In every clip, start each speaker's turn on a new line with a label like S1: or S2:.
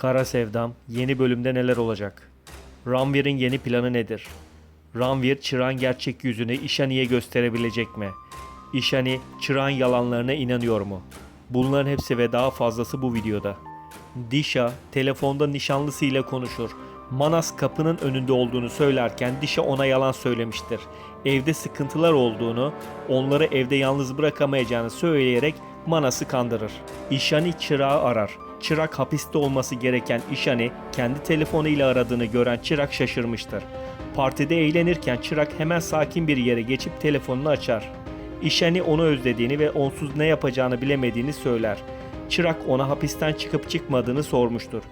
S1: Kara Sevdam yeni bölümde neler olacak? Ranvir'in yeni planı nedir? Ranvir çırağın gerçek yüzünü İşani'ye gösterebilecek mi? İşani çırağın yalanlarına inanıyor mu? Bunların hepsi ve daha fazlası bu videoda. Disha telefonda nişanlısıyla konuşur. Manas kapının önünde olduğunu söylerken Disha ona yalan söylemiştir. Evde sıkıntılar olduğunu, onları evde yalnız bırakamayacağını söyleyerek Manas'ı kandırır. İşani çırağı arar. Çırak hapiste olması gereken İşani kendi telefonuyla aradığını gören Çırak şaşırmıştır. Partide eğlenirken Çırak hemen sakin bir yere geçip telefonunu açar. İşani onu özlediğini ve onsuz ne yapacağını bilemediğini söyler. Çırak ona hapisten çıkıp çıkmadığını sormuştur.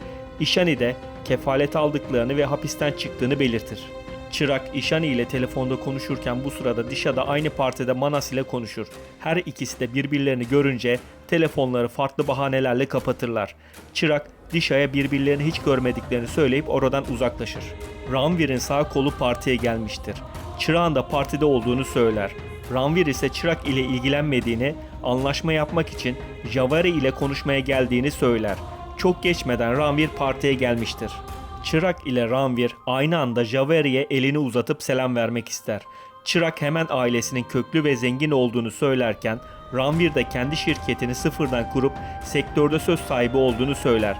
S1: İşani de kefalet aldıklarını ve hapisten çıktığını belirtir. Çırak İşani ile telefonda konuşurken bu sırada Disha da aynı partide Manas ile konuşur. Her ikisi de birbirlerini görünce telefonları farklı bahanelerle kapatırlar. Çırak Disha'ya birbirlerini hiç görmediklerini söyleyip oradan uzaklaşır. Ranvir'in sağ kolu partiye gelmiştir. Çırak'ın da partide olduğunu söyler. Ranvir ise Çırak ile ilgilenmediğini, anlaşma yapmak için Javari ile konuşmaya geldiğini söyler. Çok geçmeden Ranvir partiye gelmiştir. Çırak ile Ranvir aynı anda Javeri'ye elini uzatıp selam vermek ister. Çırak hemen ailesinin köklü ve zengin olduğunu söylerken Ranvir de kendi şirketini sıfırdan kurup sektörde söz sahibi olduğunu söyler.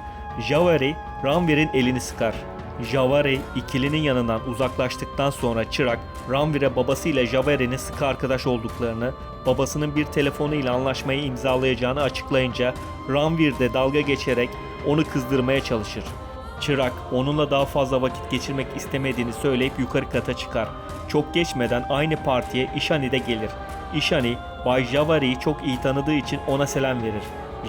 S1: Javari, Ranvir'in elini sıkar. Javari ikilinin yanından uzaklaştıktan sonra Çırak, Ranvir'e babasıyla Javari'nin sıkı arkadaş olduklarını, babasının bir telefonuyla anlaşmayı imzalayacağını açıklayınca Ranvir de dalga geçerek onu kızdırmaya çalışır. Çırak onunla daha fazla vakit geçirmek istemediğini söyleyip yukarı kata çıkar. Çok geçmeden aynı partiye İşani de gelir. İşani, Bay Javari'yi çok iyi tanıdığı için ona selam verir.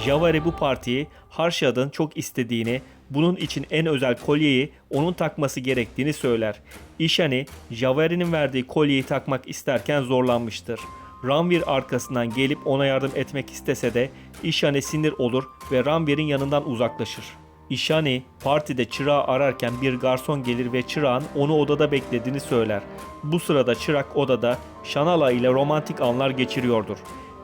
S1: Javari bu partiyi Harshad'ın çok istediğini, bunun için en özel kolyeyi onun takması gerektiğini söyler. İşani, Javari'nin verdiği kolyeyi takmak isterken zorlanmıştır. Ranvir arkasından gelip ona yardım etmek istese de İşani sinir olur ve Ranvir'in yanından uzaklaşır. İşani partide çırağı ararken bir garson gelir ve çırağın onu odada beklediğini söyler. Bu sırada çırak odada Şanala ile romantik anlar geçiriyordur.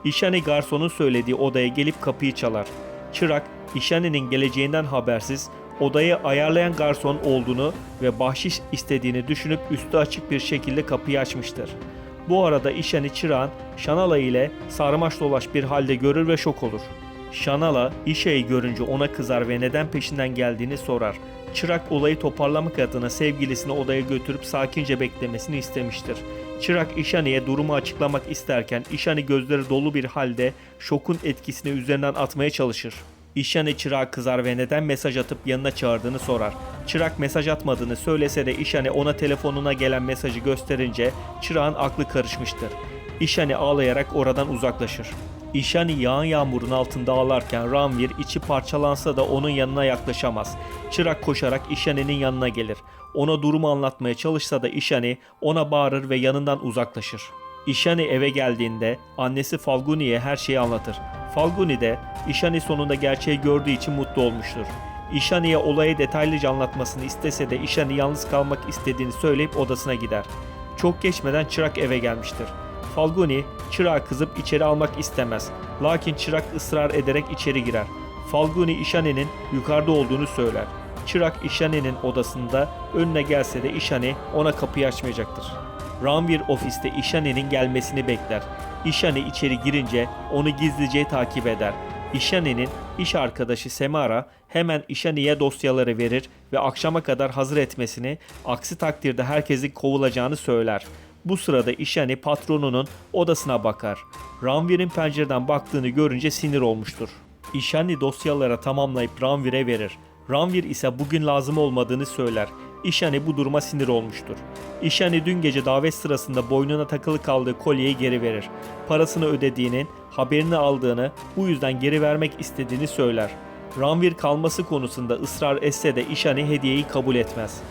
S1: İşani garsonun söylediği odaya gelip kapıyı çalar. Çırak İşani'nin geleceğinden habersiz odayı ayarlayan garson olduğunu ve bahşiş istediğini düşünüp üstü açık bir şekilde kapıyı açmıştır. Bu arada İşani çırağın Şanala ile sarmaş dolaş bir halde görür ve şok olur. Şanala İşe'yi görünce ona kızar ve neden peşinden geldiğini sorar. Çırak olayı toparlamak adına sevgilisini odaya götürüp sakince beklemesini istemiştir. Çırak İşani'ye durumu açıklamak isterken İşani gözleri dolu bir halde şokun etkisini üzerinden atmaya çalışır. İşani Çırak'a kızar ve neden mesaj atıp yanına çağırdığını sorar. Çırak mesaj atmadığını söylese de İşani ona telefonuna gelen mesajı gösterince Çırak'ın aklı karışmıştır. İşani ağlayarak oradan uzaklaşır. İşani yağan yağmurun altında ağlarken Ranvir içi parçalansa da onun yanına yaklaşamaz. Çırak koşarak İşani'nin yanına gelir. Ona durumu anlatmaya çalışsa da İşani ona bağırır ve yanından uzaklaşır. İşani eve geldiğinde annesi Falguni'ye her şeyi anlatır. Falguni de İşani sonunda gerçeği gördüğü için mutlu olmuştur. İşani'ye olayı detaylıca anlatmasını istese de İşani yalnız kalmak istediğini söyleyip odasına gider. Çok geçmeden Çırak eve gelmiştir. Falguni çırağı kızıp içeri almak istemez. Lakin çırak ısrar ederek içeri girer. Falguni İşani'nin yukarıda olduğunu söyler. Çırak İşani'nin odasında önüne gelse de İşani ona kapıyı açmayacaktır. Ranvir ofiste İşani'nin gelmesini bekler. İşani içeri girince onu gizlice takip eder. İşani'nin iş arkadaşı Semara hemen İşani'ye dosyaları verir ve akşama kadar hazır etmesini, aksi takdirde herkesin kovulacağını söyler. Bu sırada İşani patronunun odasına bakar. Ranvir'in pencereden baktığını görünce sinir olmuştur. İşani dosyalara tamamlayıp Ranvir'e verir. Ranvir ise bugün lazım olmadığını söyler. İşani bu duruma sinir olmuştur. İşani dün gece davet sırasında boynuna takılı kaldığı kolyeyi geri verir. Parasını ödediğinin, haberini aldığını, bu yüzden geri vermek istediğini söyler. Ranvir kalması konusunda ısrar etse de İşani hediyeyi kabul etmez.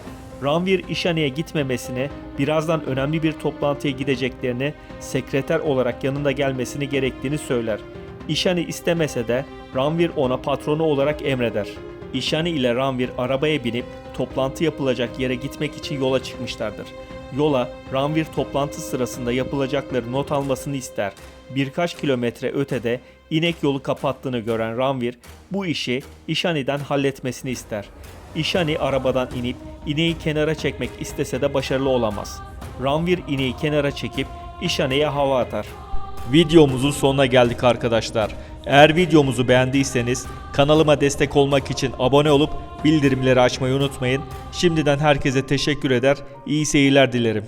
S1: Ranvir İşani'ye gitmemesini, birazdan önemli bir toplantıya gideceklerini, sekreter olarak yanında gelmesini gerektiğini söyler. İşani istemese de Ranvir ona patronu olarak emreder. İşani ile Ranvir arabaya binip toplantı yapılacak yere gitmek için yola çıkmışlardır. Yola Ranvir toplantı sırasında yapılacakları not almasını ister. Birkaç kilometre ötede inek yolu kapattığını gören Ranvir bu işi İşani'den halletmesini ister. İşani arabadan inip ineği kenara çekmek istese de başarılı olamaz. Ranvir ineği kenara çekip İşani'ye hava atar. Videomuzun sonuna geldik arkadaşlar. Eğer videomuzu beğendiyseniz kanalıma destek olmak için abone olup bildirimleri açmayı unutmayın. Şimdiden herkese teşekkür eder. İyi seyirler dilerim.